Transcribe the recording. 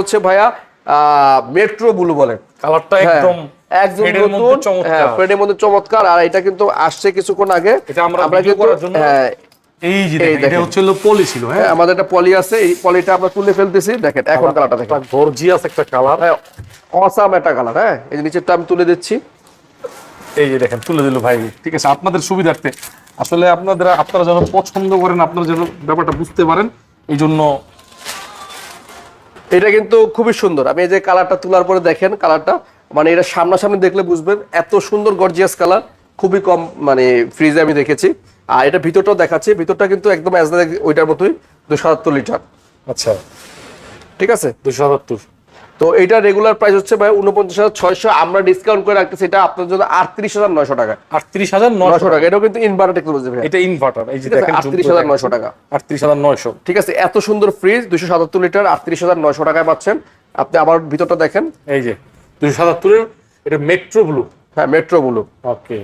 হচ্ছে ভাইয়া metro blue বলে। কালারটা হ্যাঁ, একদম একদম নতুন চমৎকার। হ্যাঁ মধ্যে চমৎকার আর এটা কিন্তু আসছে কিছুক্ষণ আগে। আমরা কিন্তু হ্যাঁ এই যে এটা হচ্ছে পলি ছিল হ্যাঁ? হ্যাঁ, আমাদের একটা পলি আছে এই পলিটা আমরা তুলে ফেলতেছি। দেখেন এখন কালারটা দেখেন। গর্জিয়াস একটা কালার হ্যাঁ অসাম একটা কালার হ্যাঁ? এই যে নিচেরটা আমি তুলে দিচ্ছি। এই যে দেখেন তুলে দিল ভাই। ঠিক আছে আপনাদের সুবিধার্থে। আসলে আপনাদের আপনারা যেন পছন্দ করেন আপনারা যেন ব্যাপারটা বুঝতে পারেন এই জন্য এটা কিন্তু খুবই সুন্দর। আমি এই যে কালারটা তোলার পরে দেখেন কালারটা মানে এটা সামনাসামনি দেখলে বুঝবেন এত সুন্দর গর্জিয়াস কালার খুবই কম মানে ফ্রিজে আমি দেখেছি। আর এটা ভিতরটাও দেখাচ্ছি ভিতরটা কিন্তু একদম অ্যাজ ওইটার মতোই দুশো সাতাত্তর লিটার। আচ্ছা। ঠিক আছে? দুশো সাতাত্তর তো এটা রেগুলার প্রাইস হচ্ছে ভাই উনপঞ্চাশ হাজার ছয়শো। আমরা ডিসকাউন্ট করে রাখতেছি এটা আপনার জন্য আটত্রিশ হাজার নয়শো টাকা। আটত্রিশ হাজার নয়শো নয়শো টাকা। এটাও কিন্তু ইনভার্টার টেকনোলজি ভাই এটা ইনভার্টার এই যে ঠিক আছে, দেখেন 38,900 টাকা। আটত্রিশ হাজার নয়শো। ঠিক আছে এত সুন্দর ফ্রিজ দুশো সাতাত্তর লিটার আটত্রিশ হাজার নয়শো টাকায় পাচ্ছেন। আপনি আবার ভিতরটা দেখেন। এই যে দুশো সাতাত্তরের এটা মেট্রো ব্লু হ্যাঁ মেট্রো ব্লু ওকে